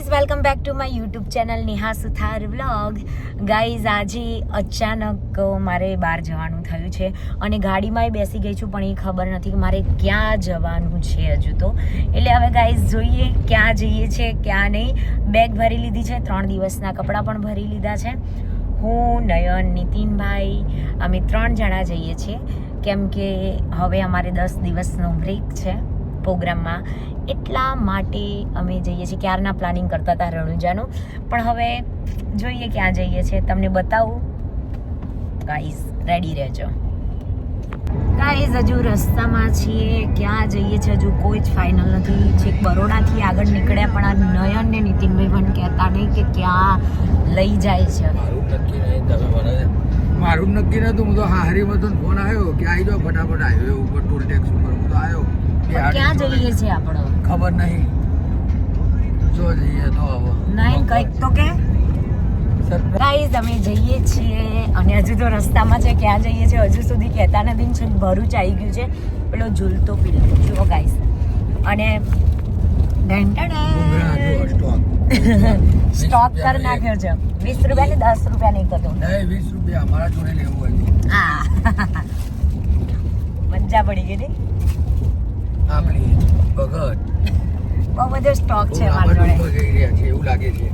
Guys welcome back to my YouTube channel Neha Suthar vlog guys આજે અચાનક મારે બહાર જવાનું થયું છે અને ગાડીમાંય બેસી ગઈ છું, પણ એ ખબર નથી કે મારે ક્યાં જવાનું છે હજુ તો. એટલે હવે ગાઈઝ જોઈએ ક્યાં જઈએ છે, ક્યાં નહીં. બેગ ભરી લીધી છે, ત્રણ દિવસના કપડાં પણ ભરી લીધા છે. હું, નયન, નીતિનભાઈ, અમે ત્રણ જણા જઈએ છીએ. કેમ કે હવે અમારે દસ દિવસનો બ્રેક છે. પ્રોગ્રામમાં. એટલા માટે અમે જઈએ છીએ. ક્યારના પ્લાનિંગ કરતા હતા રણુજાનું. પણ હવે જોઈએ ક્યાં જઈએ છીએ. તમને બતાવું. ગાઈઝ રેડી રહેજો. ગાઈઝ હજુ રસ્તામાં છીએ. ક્યાં જઈએ છીએ? હજુ કોઈ જ ફાઇનલ નથી. છેક બરોડાથી આગળ નીકળ્યા પણ આ નયન ને નીતિનભાઈ પણ કહેતા નહીં કે ક્યાં લઈ જાય છે. મારું નક્કી નતું. હું તો હારીમાં તો ફોન આવ્યો કે આવી જાઓ ફટાફટ આવ્યો ઉપર ટોલ ટેક્સ ઉપર. હું તો આવ્યો. ક્યાં જઈએ છીએ આપણે? ખબર નહીં. જો જઈએ તો આવો. નહીં કંઈક તો કે. ગાઈઝ અમે જઈએ છીએ. અને હજુ તો રસ્તામાં છે ક્યાં જઈએ છીએ હજુ સુધી કહેતા નથી છે ભરૂચ આવી ગયું છે. પેલો ઝૂલતો પીલો. જુઓ ગાઈઝ અને સ્ટોક કરી નાખ્યો છે. વીસ રૂપિયા ને દસ રૂપિયા નહીં કરતો નહીં વીસ રૂપિયા. અમારા જોડે લેવું હા મજા પડી ગઈ ને આપણી ભગત બહુ બધો સ્ટોક છે મારા જોડે એવું લાગે છે.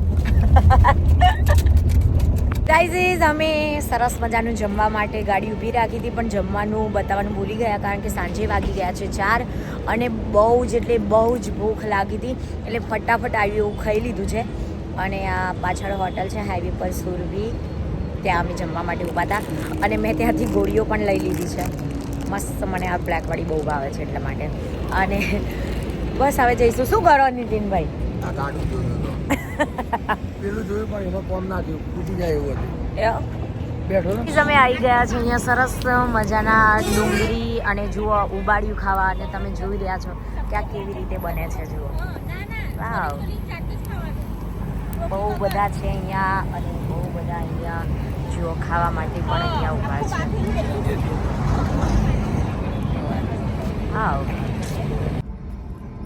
ગાઈઝીઝ અમે સરસ મજાનું જમવા માટે ગાડી ઊભી રાખી હતી પણ જમવાનું બતાવવાનું ભૂલી ગયા કારણ કે સાંજે વાગી ગયા છે ચાર અને બહુ જ એટલે બહુ જ ભૂખ લાગી હતી એટલે ફટાફટ આવ્યું એવું ખાઈ લીધું છે. અને આ પાછળ હોટલ છે હાઈવે પર સુરભી ત્યાં અમે જમવા માટે ઊભા હતા. અને મેં ત્યાંથી ગોળીઓ પણ લઈ લીધી છે. મસ્ત મને આ બ્લેકવાળી બહુ ભાવે છે એટલા માટે. અને બસ હવે જઈશું. શું કરો નીતિનભાઈ? પેલું જોયું પણ એમાં કોમ ના થયું. તૂટી જાય એવું હતું. તમે આવી ગયા છો અહીંયા સરસ મજાના ડુંગળી અને જુઓ ઉબાડિયું ખાવા અને તમે જોઈ રહ્યા છો કે આ કેવી રીતે બને છે જુઓ. વાવ. બહુ બધા છે અહીંયા અને બહુ બધા અહીંયા જુઓ ખાવા માટે પણ અહીંયા ઊભા છે વાવ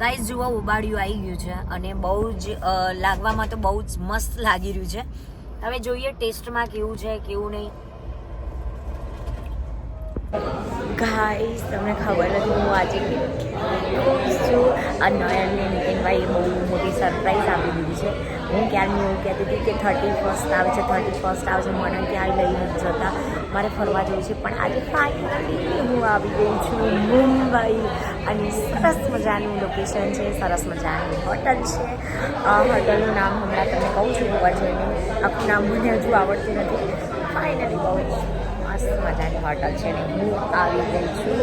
ગાઈઝ જુઓ, ઉબાડિયું આવી ગયું છે અને બહુ જ લાગવામાં તો બહુ જ મસ્ત લાગી રહ્યું છે. હવે જોઈએ ટેસ્ટમાં કેવું છે, કેવું નહીં. ગાઈસ તમને ખબર નથી હું આજે છું આ નયનને નીતિનભાઈએ બહુ મોટી સરપ્રાઈઝ આપી દીધી છે. હું ક્યારની એવું કહેતી હતી કે થર્ટી ફર્સ્ટ આવે છે થર્ટી ફર્સ્ટ આવે છે, મને ક્યાંય લઈ નથી જતા. મારે ફરવા જવું છે, પણ આજે ફાઇનલી હું આવી ગઈ છું મુંબઈ. અને સરસ મજાનું લોકેશન છે, સરસ મજાનું હોટલ છે. આ હોટલનું નામ હમણાં તમને કહું છું, ઉપર જઈને. આખું નામ મને હજુ આવડતું નથી. ફાઇનલી કહું જ મસ્ત મજાની હોટલ છે ને, હું આવી ગઈ છું.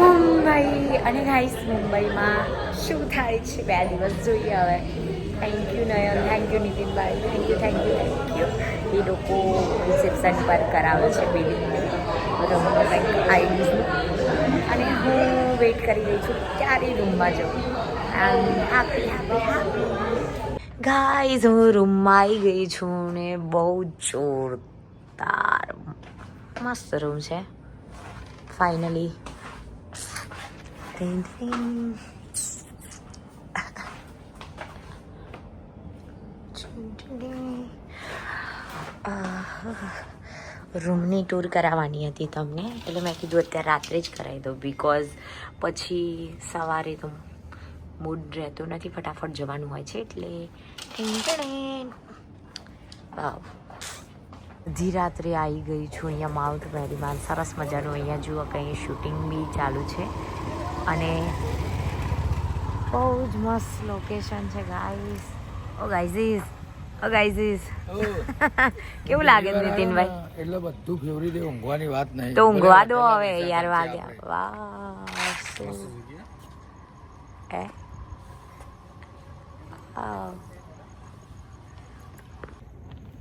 મુંબઈ. અને ગાઈસ મુંબઈમાં શું થાય છે બે દિવસ જોઈએ હવે. Thank you Nayan. Thank you Nitinbhai. Thank you thank you thank you એ લોકો રિસેપ્શન પર કરાવે છે બિલિંગ રૂમનું કંઈક આઈડીનું અને હું વેઇટ કરી રહી છું ક્યારે રૂમમાં જાઉં. આમ હેપી હેપી ગાઈઝ હું રૂમમાં આવી ગઈ છું ને બહુ જોરદાર મસ્ત રૂમ છે. ફાઇનલી રૂમની ટૂર કરાવવાની હતી તમને. એટલે મેં કીધું અત્યારે રાત્રે જ કરાવી દઉં બિકોઝ પછી સવારે તો મૂડ રહેતો નથી. ફટાફટ જવાનું હોય છે. એટલે. વાવ અડધી રાત્રે આવી ગઈ છું અહીંયા માઉન્ટ મેરીમાં. સરસ મજાનું અહીંયા જુઓ કંઈ શૂટિંગ બી ચાલુ છે. અને બહુ જ મસ્ત લોકેશન છે ગાઈઝ ઓ ગાઈઝીઝ ઓ ગાઈઝીઝ કેવું લાગે નીતિનભાઈ? એટલે બધું ફેવરી દે ઊંઘવાની વાત નહીં. તો ઊંઘવા દો હવે યાર વાગ્યા. વાહ એ હે આવ.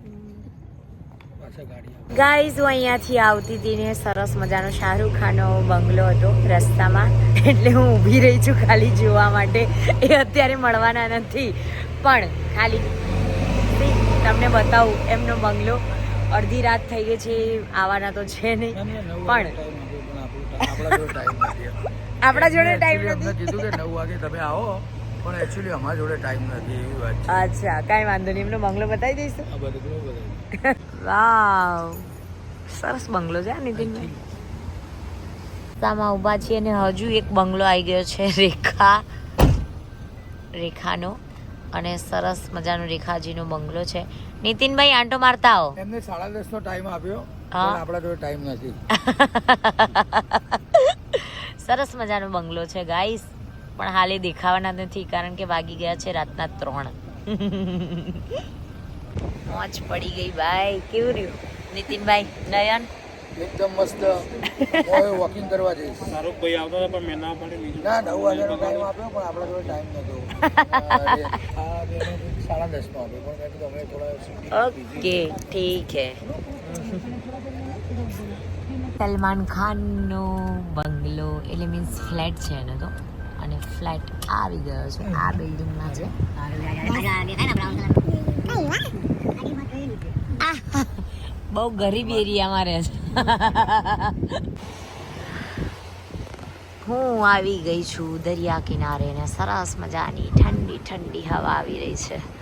પાછા ગાડી આવે. ગાઈઝ હું અહીંયાથી આવતી હતી ને સરસ મજાનો શાહરૂખ ખાનનો બંગલો હતો રસ્તામાં. એટલે હું ઊભી રહી છું ખાલી જોવા માટે. એ અત્યારે મળવાના નથી. પણ ખાલી તમને બતાવું એમનો બંગલો અડધી રાત થઈ ગઈ છે આવવાના તો છે નહીં. પણ આપણું- જોડે ટાઈમ નથી. કીધું કે નવ વાગે તમે આવો પણ એક્ચ્યુઅલી અમારા જોડે ટાઈમ નથી એવી વાત છે. અચ્છા કાંઈ વાંધો નહીં એમનો બંગલો બતાવી દઈશું. આ બધું વાવ. સરસ બંગલો છે આ નીતિનભાઈ. રસ્તામાં ઊભા છીએ અને હજુ એક બંગલો આવી ગયો છે રેખા. રેખાનો. અને સરસ મજાનો રેખાજીનો બંગલો છે. નીતિનભાઈ આંટો મારતા આવો. એમને સાડા દસ નો ટાઈમ આપ્યો હા. આપણા જોડે ટાઈમ નથી. સરસ મજાનો બંગલો છે ગાઈસ પણ હાલે દેખાવાના નથી કારણ કે વાગી ગયા છે રાતના ત્રણ. મોજ પડી ગઈ ભાઈ. કેવું રહ્યું? નીતિનભાઈ નયન? એકદમ મસ્ત. હું વોકિંગ કરવા જઈશ. શાહરૂખભાઈ આવતા હતા પણ મેં ના પાડી લીધું ના નવ વાગ્યાનો ટાઈમ આપ્યો પણ આપણા જોડે ટાઈમ નતો. સાડા દસમાં આપ્યો પણ મેં કીધું અમે થોડા ઓકે ઠીક હે. સલમાન ખાનનો બંગલો એટલે મીન્સ ફ્લેટ છે એનો તો. અને ફ્લેટ આવી ગયો છે. આ બિલ્ડિંગમાં છે. બહુ ગરીબ એરિયામાં રહે છે. હું આવી ગઈ છું દરિયા કિનારે ને સરસ મજાની ઠંડી ઠંડી હવા આવી રહી છે.